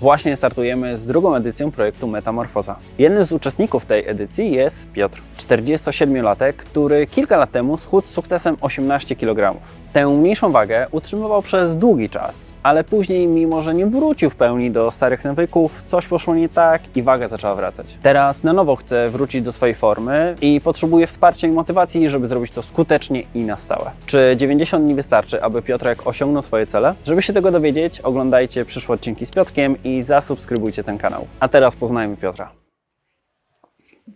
Właśnie startujemy z drugą edycją projektu Metamorfoza. Jednym z uczestników tej edycji jest Piotr, 47-latek, który kilka lat temu schudł sukcesem 18 kg. Tę mniejszą wagę utrzymywał przez długi czas, ale później, mimo że nie wrócił w pełni do starych nawyków, coś poszło nie tak i waga zaczęła wracać. Teraz na nowo chce wrócić do swojej formy i potrzebuje wsparcia i motywacji, żeby zrobić to skutecznie i na stałe. Czy 90 dni wystarczy, aby Piotrek osiągnął swoje cele? Żeby się tego dowiedzieć, oglądajcie przyszłe odcinki z Piotrkiem i zasubskrybujcie ten kanał. A teraz poznajmy Piotra.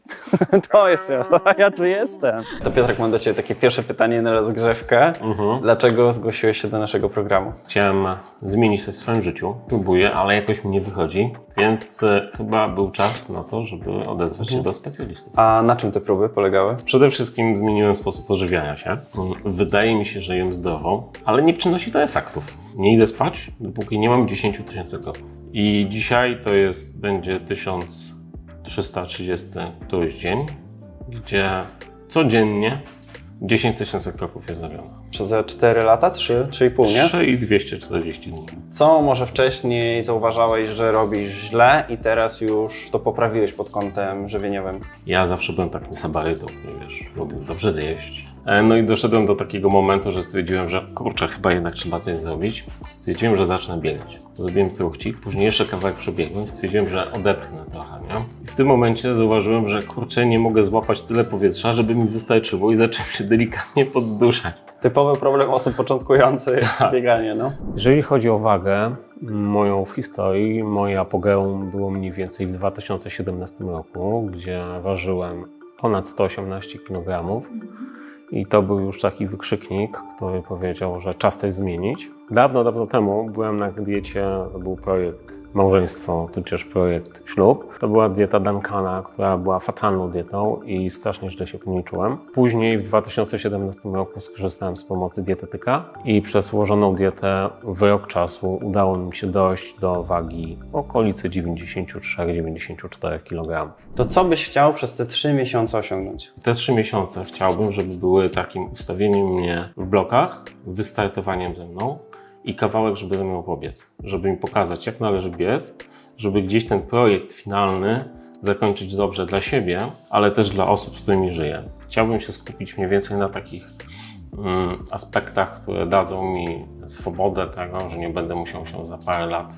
To jest Piotr, a ja tu jestem. To Piotrek, mam do Ciebie takie pierwsze pytanie na rozgrzewkę. Mhm. Dlaczego zgłosiłeś się do naszego programu? Chciałem zmienić coś w swoim życiu. Próbuję, ale jakoś mi nie wychodzi, więc e, chyba był czas na to, żeby odezwać się do specjalistów. A na czym te próby polegały? Przede wszystkim zmieniłem sposób odżywiania się. Wydaje mi się, że jem zdrowo, ale nie przynosi to efektów. Nie idę spać, dopóki nie mam 10 tysięcy kroków. I dzisiaj to jest, będzie 1330 któryś dzień, gdzie codziennie 10 tysięcy kroków jest zrobione. Przez 4 lata? 3, 3,5, nie? 3 i 240 dni. Co może wcześniej zauważałeś, że robisz źle i teraz już to poprawiłeś pod kątem żywieniowym? Ja zawsze byłem takim sabarytą, nie wiesz, lubię dobrze zjeść. E, No i doszedłem do takiego momentu, że stwierdziłem, że kurczę, chyba jednak trzeba coś zrobić. Stwierdziłem, że zacznę biegać. Zrobiłem truchcik, później jeszcze kawałek przebiegłem i stwierdziłem, że odepchnę trochę, nie? I w tym momencie zauważyłem, że kurczę, nie mogę złapać tyle powietrza, żeby mi wystarczyło i zacząłem się delikatnie podduszać. Typowy problem osób początkujących Tak. bieganie, no. Jeżeli chodzi o wagę, moją w historii, moje apogeum było mniej więcej w 2017 roku, gdzie ważyłem ponad 118 kg. I to był już taki wykrzyknik, który powiedział, że czas coś zmienić. Dawno, dawno temu byłem na diecie, był projekt małżeństwo, tudzież projekt ślub. To była dieta Duncana, która była fatalną dietą i strasznie źle się po niej czułem. Później w 2017 roku skorzystałem z pomocy dietetyka i przez ułożoną dietę w rok czasu udało mi się dojść do wagi okolicy 93-94 kg. To co byś chciał przez te 3 miesiące osiągnąć? Te trzy miesiące chciałbym, żeby były takim ustawieniem mnie w blokach, wystartowaniem ze mną i kawałek, żeby ze mną pobiec. Żeby mi pokazać, jak należy biec, żeby gdzieś ten projekt finalny zakończyć dobrze dla siebie, ale też dla osób, z którymi żyję. Chciałbym się skupić mniej więcej na takich mm, aspektach, które dadzą mi swobodę tego, że nie będę musiał się za parę lat,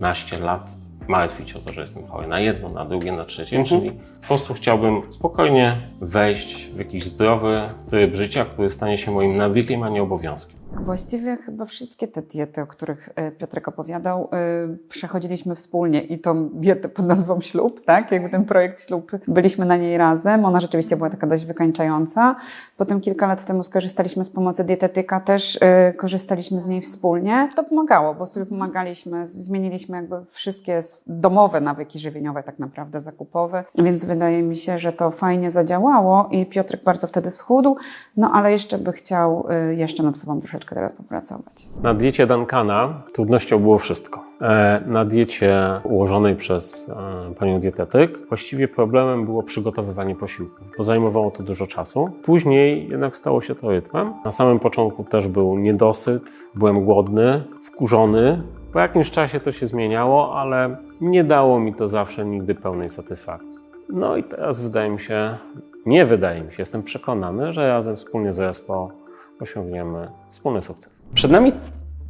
naście lat martwić o to, że jestem chory na jedno, na drugie, na trzecie, Mhm. czyli po prostu chciałbym spokojnie wejść w jakiś zdrowy tryb życia, który stanie się moim nawykiem, a nie obowiązkiem. Właściwie chyba wszystkie te diety, o których e, Piotrek opowiadał, e, przechodziliśmy wspólnie i tą dietę pod nazwą ślub, tak? Jakby ten projekt ślub, byliśmy na niej razem. Ona rzeczywiście była taka dość wykańczająca. Potem kilka lat temu skorzystaliśmy z pomocy dietetyka, też e, korzystaliśmy z niej wspólnie. To pomagało, bo sobie pomagaliśmy, zmieniliśmy jakby wszystkie domowe nawyki żywieniowe, tak naprawdę zakupowe, więc wydaje mi się, że to fajnie zadziałało i Piotrek bardzo wtedy schudł, no ale jeszcze by chciał jeszcze nad sobą troszeczkę teraz popracować. Na diecie Duncana trudnością było wszystko. E, Na diecie ułożonej przez e, panią dietetyk właściwie problemem było przygotowywanie posiłków, bo zajmowało to dużo czasu. Później jednak stało się to rytmem. Na samym początku też był niedosyt, byłem głodny, wkurzony. Po jakimś czasie to się zmieniało, ale nie dało mi to zawsze nigdy pełnej satysfakcji. No i teraz wydaje mi się, nie wydaje mi się, jestem przekonany, że razem wspólnie z RSPO osiągniemy wspólny sukces. Przed nami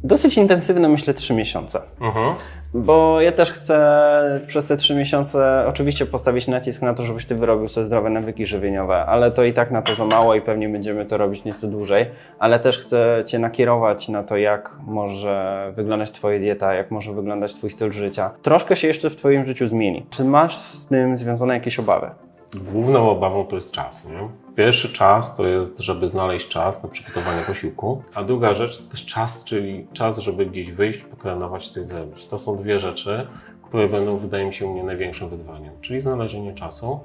dosyć intensywne, myślę, 3 miesiące. Mhm. Bo ja też chcę przez te trzy miesiące oczywiście postawić nacisk na to, żebyś ty wyrobił sobie zdrowe nawyki żywieniowe, ale to i tak na to za mało i pewnie będziemy to robić nieco dłużej. Ale też chcę cię nakierować na to, jak może wyglądać twoja dieta, jak może wyglądać twój styl życia. Troszkę się jeszcze w twoim życiu zmieni. Czy masz z tym związane jakieś obawy? Główną obawą to jest czas. Nie? Pierwszy czas to jest, żeby znaleźć czas na przygotowanie posiłku, a druga rzecz to też czas, czyli czas, żeby gdzieś wyjść, potrenować, coś zrobić. To są dwie rzeczy, które będą, wydaje mi się, u mnie największym wyzwaniem, czyli znalezienie czasu,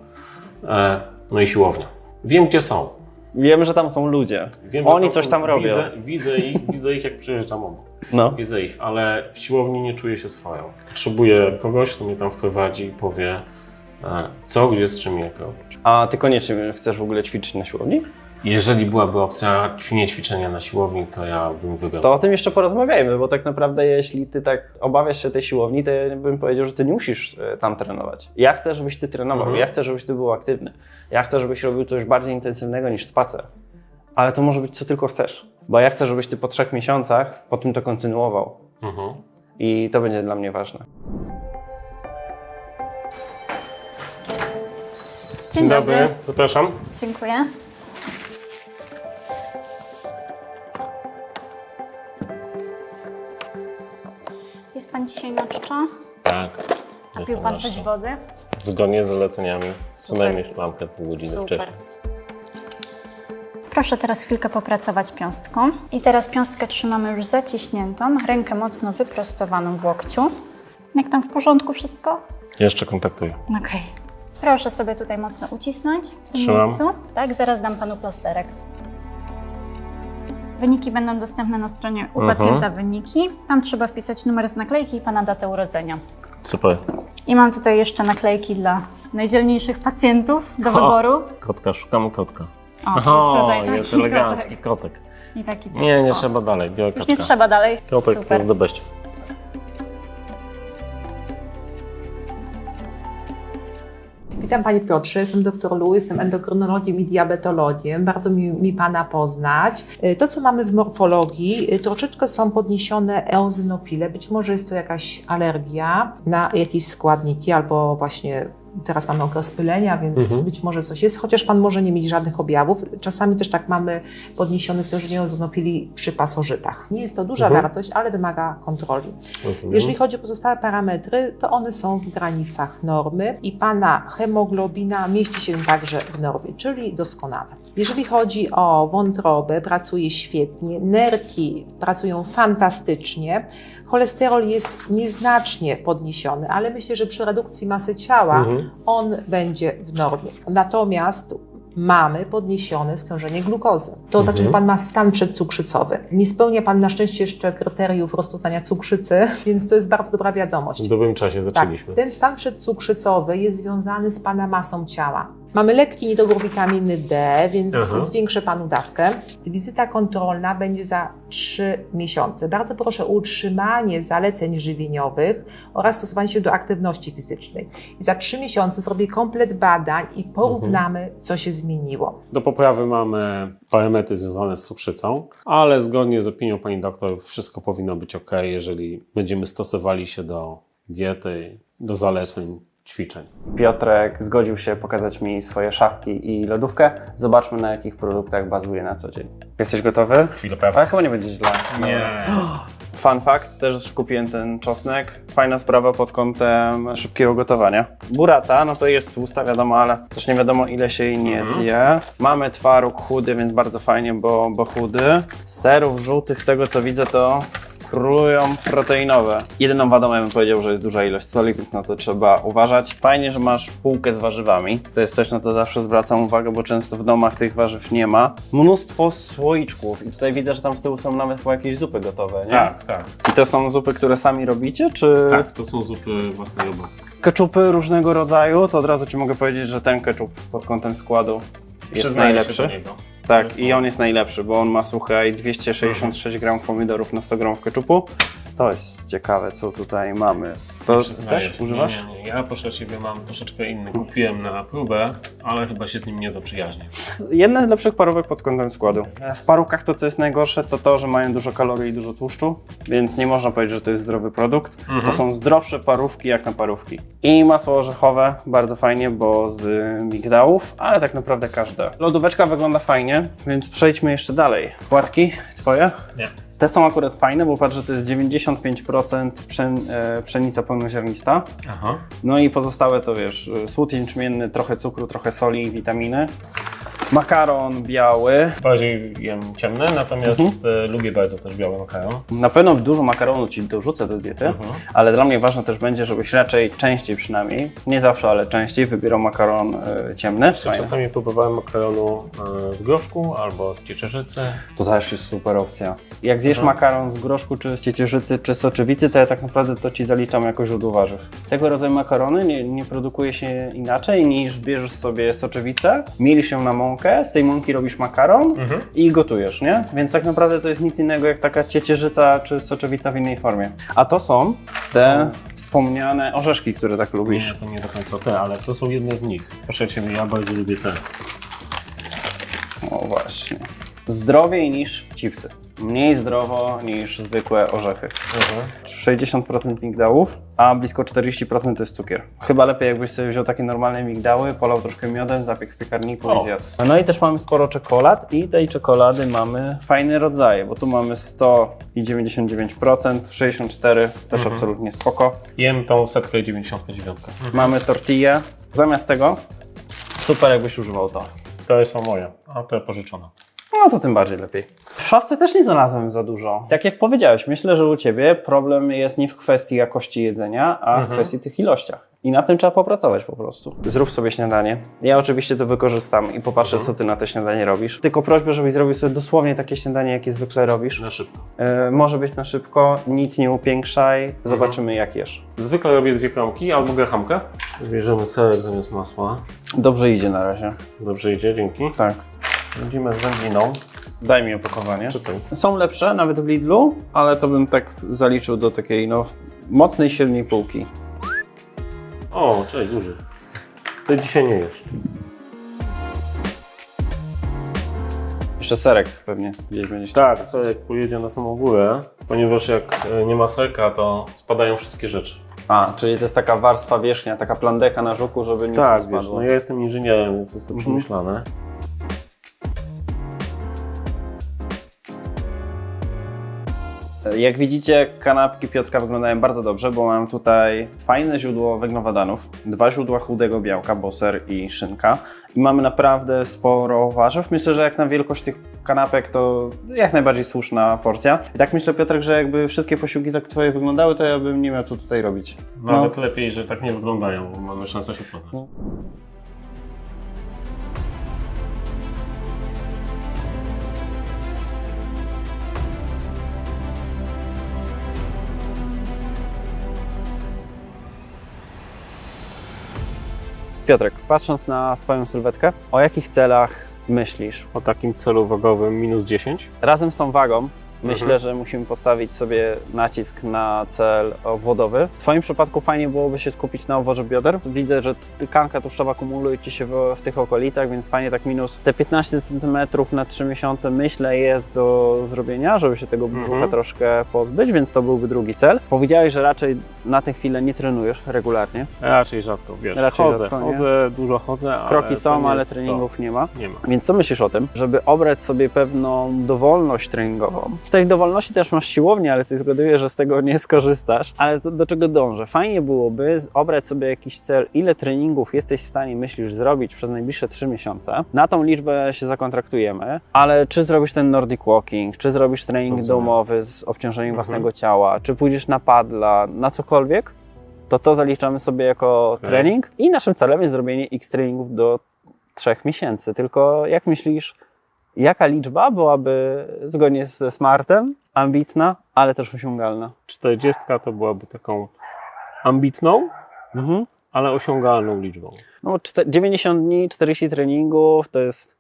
e, no i siłownia. Wiem, gdzie są. Wiem, że tam są ludzie. Wiem, Oni coś są- tam robią. Widzę, widzę, ich, widzę ich, jak przyjeżdżam obok. No. Widzę ich, ale w siłowni nie czuję się swoją. Potrzebuję kogoś, kto mnie tam wprowadzi i powie, co, gdzie, z czym, jak robić. A ty koniecznie chcesz w ogóle ćwiczyć na siłowni? Jeżeli byłaby opcja nie ćwiczenia na siłowni, to ja bym wybrał. To o tym jeszcze porozmawiajmy, bo tak naprawdę jeśli ty tak obawiasz się tej siłowni, to ja bym powiedział, że ty nie musisz e, tam trenować. Ja chcę, żebyś ty trenował, Mhm. ja chcę, żebyś ty był aktywny. Ja chcę, żebyś robił coś bardziej intensywnego niż spacer. Ale to może być co tylko chcesz. Bo ja chcę, żebyś ty po trzech miesiącach po tym to kontynuował. Mhm. I to będzie dla mnie ważne. Dzień, dobry. zapraszam. Dziękuję. Jest pan dzisiaj na czczo? Tak. Pił Jestem pan coś wody? Zgodnie z zaleceniami. Co najmniej szklankę pół godziny Super. wcześniej. Proszę teraz chwilkę popracować piąstką. I teraz piąstkę trzymamy już zaciśniętą, rękę mocno wyprostowaną w łokciu. Jak tam w porządku wszystko? Jeszcze kontaktuję. Okej. Proszę sobie tutaj mocno ucisnąć w tym Trzymam. miejscu. Tak, zaraz dam panu plasterek. Wyniki będą dostępne na stronie u Mhm. pacjenta wyniki. Tam trzeba wpisać numer z naklejki i pana datę urodzenia. Super. I mam tutaj jeszcze naklejki dla najdzielniejszych pacjentów do O. wyboru. Kotka, szukamy kotka. O, jest O, tutaj taki jest elegancki kotek. kotek. I taki Nie, nie o. trzeba dalej. Biorę Już kotka. nie trzeba dalej. Kotek Super. jest the best. Witam Panie Piotrze, jestem dr Lu, jestem endokrynologiem i diabetologiem. Bardzo mi, mi Pana poznać. Y, To, co mamy w morfologii, y, troszeczkę są podniesione eozinofile. Być może jest to jakaś alergia na jakieś składniki albo właśnie teraz mamy okres pylenia, więc Mhm. być może coś jest, chociaż Pan może nie mieć żadnych objawów. Czasami też tak mamy podniesione stężenie eozinofili przy pasożytach. Nie jest to duża Mhm. wartość, ale wymaga kontroli. Rozumiem. Jeżeli chodzi o pozostałe parametry, to one są w granicach normy i pana hemoglobina mieści się także w normie, czyli doskonale. Jeżeli chodzi o wątrobę, pracuje świetnie, nerki pracują fantastycznie, cholesterol jest nieznacznie podniesiony, ale myślę, że przy redukcji masy ciała Mhm. on będzie w normie. Natomiast mamy podniesione stężenie glukozy. To oznacza, że pan ma stan przedcukrzycowy. Nie spełnia pan na szczęście jeszcze kryteriów rozpoznania cukrzycy, więc to jest bardzo dobra wiadomość. W dobrym czasie zaczęliśmy. Tak, ten stan przedcukrzycowy jest związany z pana masą ciała. Mamy lekki niedobór witaminy D, więc Aha. zwiększę panu dawkę. Wizyta kontrolna będzie za 3 miesiące. Bardzo proszę o utrzymanie zaleceń żywieniowych oraz stosowanie się do aktywności fizycznej. I za 3 miesiące zrobię komplet badań i porównamy, Mhm. co się zmieniło. Do poprawy mamy parametry związane z cukrzycą, ale zgodnie z opinią pani doktor wszystko powinno być ok, jeżeli będziemy stosowali się do diety, do zaleceń, ćwiczeń. Piotrek zgodził się pokazać mi swoje szafki i lodówkę. Zobaczmy na jakich produktach bazuje na co dzień. Jesteś gotowy? Chwilę Ale chyba nie będzie źle. Nie. Fun fact, też kupiłem ten czosnek. Fajna sprawa pod kątem szybkiego gotowania. Burata, no to jest tłusta, wiadomo, ale też nie wiadomo ile się jej nie Mhm. zje. Mamy twaróg chudy, więc bardzo fajnie, bo, bo chudy. Serów żółtych, z tego co widzę, to królują proteinowe. Jedyną wadą ja bym powiedział, że jest duża ilość soli, więc na to trzeba uważać. Fajnie, że masz półkę z warzywami. To jest coś, na co zawsze zwracam uwagę, bo często w domach tych warzyw nie ma. Mnóstwo słoiczków i tutaj widzę, że tam z tyłu są nawet chyba jakieś zupy gotowe, nie? Tak, tak. I to są zupy, które sami robicie, czy Tak, to są zupy własnej roboty. keczupy różnego rodzaju? To od razu Ci mogę powiedzieć, że ten keczup pod kątem składu jest Przyznaję się najlepszy. do niego. Tak, i on jest najlepszy, bo on ma, słuchaj, 266 gram pomidorów na 100 gram keczupu. To jest ciekawe, co tutaj mamy. To Przyznaję. też używasz? Nie, nie, nie. Ja proszę Ciebie mam troszeczkę inny. Kupiłem na próbę, ale chyba się z nim nie zaprzyjaźnię. Jedne z lepszych parówek pod kątem składu. W parówkach to, co jest najgorsze, to to, że mają dużo kalorii i dużo tłuszczu, więc nie można powiedzieć, że to jest zdrowy produkt. Mhm. To są zdrowsze parówki jak na parówki. I masło orzechowe, bardzo fajnie, bo z migdałów, ale tak naprawdę każde. Lodóweczka wygląda fajnie, więc przejdźmy jeszcze dalej. Płatki twoje? Nie. Te są akurat fajne, bo patrz, że to jest 95% pszen, e, pszenica pełnoziarnista. Aha. No i pozostałe to wiesz, słód jęczmienny, trochę cukru, trochę soli i witaminy. Makaron biały. Bardziej jem ciemny, natomiast Mhm. e, lubię bardzo też biały makaron. Na pewno dużo makaronu ci dorzucę do diety, Mhm. ale dla mnie ważne też będzie, żebyś raczej częściej przynajmniej, nie zawsze, ale częściej wybierał makaron e, ciemny. Czasami próbowałem makaronu e, z groszku albo z ciecierzycy. To też jest super opcja. Jak zjesz Mhm. makaron z groszku, czy z ciecierzycy, czy soczewicy, to ja tak naprawdę to ci zaliczam jako źródło warzyw. Tego rodzaju makarony nie, nie produkuje się inaczej niż bierzesz sobie soczewicę, mielisz ją na mąkę mąkę, z tej mąki robisz makaron Mhm. i gotujesz, nie? Więc tak naprawdę to jest nic innego jak taka ciecierzyca czy soczewica w innej formie. A to są te wspomniane orzeszki, które tak lubisz. Nie, to nie do końca te, ale to są jedne z nich. Proszę Cię, ja bardzo lubię te. O właśnie. Zdrowiej niż chipsy. Mniej zdrowo niż zwykłe orzechy. 60% migdałów, a blisko 40% to jest cukier. Chyba lepiej jakbyś sobie wziął takie normalne migdały, polał troszkę miodem, zapiekł w piekarniku O. i zjadł. No i też mamy sporo czekolad i tej czekolady mamy fajne rodzaje, bo tu mamy 100 i 99%, 64 też absolutnie spoko. Jem tą setkę 99. Mamy tortillę. Zamiast tego super jakbyś używał to. To są moje, a te pożyczone. No to tym bardziej lepiej. W szafce też nie znalazłem za dużo. Tak jak powiedziałeś, myślę, że u Ciebie problem jest nie w kwestii jakości jedzenia, a w kwestii tych ilościach. I na tym trzeba popracować po prostu. Zrób sobie śniadanie. Ja oczywiście to wykorzystam i popatrzę, co Ty na te śniadanie robisz. Tylko prośbę, żebyś zrobił sobie dosłownie takie śniadanie, jakie zwykle robisz. Na szybko. E, może być na szybko, nic nie upiększaj, zobaczymy jak jesz. Zwykle robię dwie kromki albo grahamkę. Bierzemy serek zamiast masła. Dobrze idzie na razie. Dobrze idzie, dzięki. Tak. Będziemy z wędliną. Daj mi opakowanie. Czytaj. Są lepsze, nawet w Lidlu, ale to bym tak zaliczył do takiej no, mocnej, średniej półki. O, cześć, duży. Ty dzisiaj nie jesz. Jeszcze serek pewnie gdzieś będzie. Tak, serek pojedzie na samą górę, ponieważ jak e, nie ma serka, to spadają wszystkie rzeczy. A, czyli to jest taka warstwa wierzchnia, taka plandeka na żuku, żeby nic nie tak, spadło. wiesz, no ja jestem inżynierem, więc jest to Mhm. przemyślane. Jak widzicie, kanapki Piotrka wyglądają bardzo dobrze, bo mam tutaj fajne źródło węglowodanów, dwa źródła chudego białka, bo ser i szynka. I mamy naprawdę sporo warzyw. Myślę, że jak na wielkość tych kanapek to jak najbardziej słuszna porcja. I tak myślę, Piotrek, że jakby wszystkie posiłki tak twoje wyglądały, to ja bym nie miał co tutaj robić. Nawet lepiej, że tak nie wyglądają, bo mamy szansę się poznać. No. Piotrek, patrząc na swoją sylwetkę, o jakich celach myślisz? O takim celu wagowym minus 10. Razem z tą wagą myślę, Mhm. że musimy postawić sobie nacisk na cel obwodowy. W Twoim przypadku fajnie byłoby się skupić na obwodzie bioder. Widzę, że tkanka tłuszczowa kumuluje Ci się w, w tych okolicach, więc fajnie tak minus te 15 cm na 3 miesiące myślę jest do zrobienia, żeby się tego brzucha Mhm. troszkę pozbyć, więc to byłby drugi cel. Powiedziałeś, że raczej na tę chwilę nie trenujesz regularnie. Raczej rzadko, wiesz, Raczej chodzę, rzadko, chodzę, dużo chodzę, Kroki są, ale jest to. treningów nie ma. Nie ma. Więc co myślisz o tym, żeby obrać sobie pewną dowolność treningową? W tej dowolności też masz siłownię, ale coś zgaduję, że z tego nie skorzystasz. Ale to, do czego dążę? Fajnie byłoby obrać sobie jakiś cel, ile treningów jesteś w stanie, myślisz, zrobić przez najbliższe 3 miesiące. Na tą liczbę się zakontraktujemy, ale czy zrobisz ten Nordic Walking, czy zrobisz trening Rozumiem. domowy z obciążeniem Mhm. własnego ciała, czy pójdziesz na padla, na cokolwiek, to to zaliczamy sobie jako Okej. trening i naszym celem jest zrobienie x treningów do trzech miesięcy. Tylko jak myślisz, jaka liczba byłaby zgodnie ze smartem ambitna, ale też osiągalna? 40 to byłaby taką ambitną, Mhm. ale osiągalną liczbą. No, czte- 90 dni, 40 treningów to jest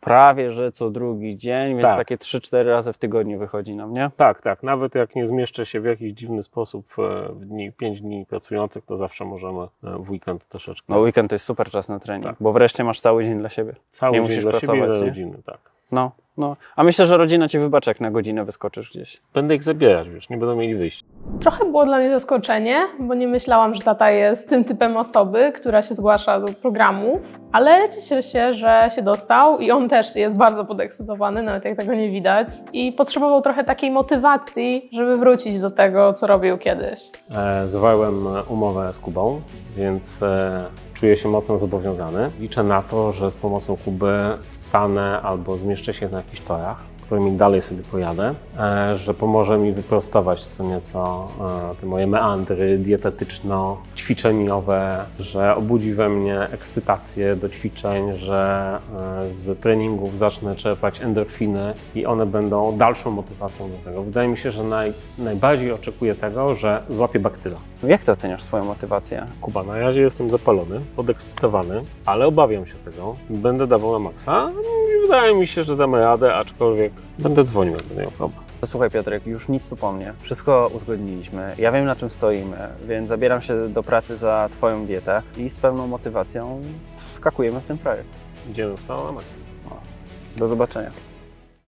prawie, że co drugi dzień, więc Tak. takie 3-4 razy w tygodniu wychodzi nam, nie? Tak, tak. Nawet jak nie zmieszczę się w jakiś dziwny sposób e, w dni, 5 dni pracujących, to zawsze możemy e, w weekend troszeczkę. No weekend to jest super czas na trening, Tak. bo wreszcie masz cały dzień dla siebie. Cały nie dzień musisz dla siebie pracować, dla nie? rodziny, tak. No, no. A myślę, że rodzina ci wybaczy, jak na godzinę wyskoczysz gdzieś. Będę ich zabierać, wiesz, nie będą mieli wyjść. Trochę było dla mnie zaskoczenie, bo nie myślałam, że tata jest tym typem osoby, która się zgłasza do programów, ale cieszę się, że się dostał i on też jest bardzo podekscytowany, nawet jak tego nie widać. I potrzebował trochę takiej motywacji, żeby wrócić do tego, co robił kiedyś. E, Zwarłem e, umowę z Kubą, więc e, czuję się mocno zobowiązany. Liczę na to, że z pomocą Kuby stanę albo zmieszczę się na jakichś torach, którymi dalej sobie pojadę, e, że pomoże mi wyprostować co nieco e, te moje meandry dietetyczno-ćwiczeniowe, że obudzi we mnie ekscytację do ćwiczeń, że e, z treningów zacznę czerpać endorfiny i one będą dalszą motywacją do tego. Wydaje mi się, że naj, najbardziej oczekuję tego, że złapię bakcyla. Jak ty oceniasz swoją motywację? Kuba, na razie jestem zapalony, podekscytowany, ale obawiam się tego. Będę dawał na maksa wydaje mi się, że damy radę, aczkolwiek będę dzwonił, jak będę miał problem. Słuchaj Piotrek, już nic tu po mnie. Wszystko uzgodniliśmy. Ja wiem na czym stoimy, więc zabieram się do pracy za Twoją dietę i z pełną motywacją wskakujemy w ten projekt. Idziemy w to na maksa. Do zobaczenia.